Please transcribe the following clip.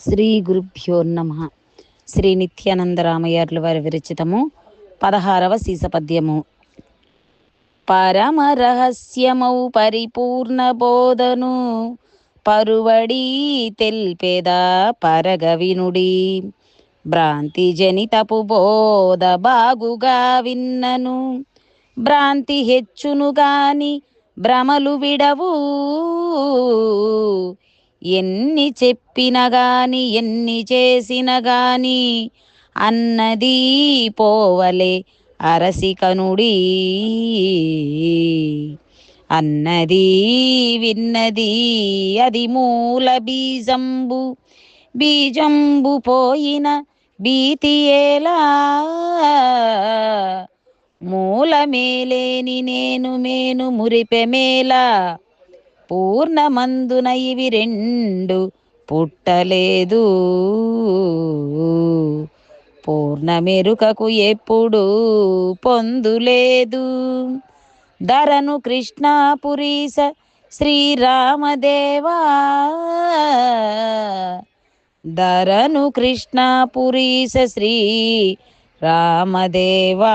శ్రీ గురుభ్యో నమ. శ్రీ నిత్యానందరామయ్యర్లు వారి విరచితము పదహారవ సీసపద్యము పరమ రహస్యమౌ పరిపూర్ణ బోధను పరువడి తెల్పేద పరగవినుడి. భ్రాంతి జనితపు బోధ బాగుగా విన్నను. భ్రాంతి హెచ్చును గాని భ్రమలు విడవు ఎన్ని చెప్పిన గాని ఎన్ని చేసిన గాని అన్నది పోవలే అరసికనుడి అన్నది విన్నది అది మూల బీజంబు. బీజంబు పోయిన భీతి ఎలా? మూలమేలేని నేను మేను మురిపెమేలా పూర్ణమందున ఇవి రెండు పుట్టలేదు. పూర్ణమెరుకకు ఎప్పుడు పొందులేదు. ధరను కృష్ణాపురీస శ్రీరామదేవా. ధరను కృష్ణాపురీస శ్రీ రామదేవా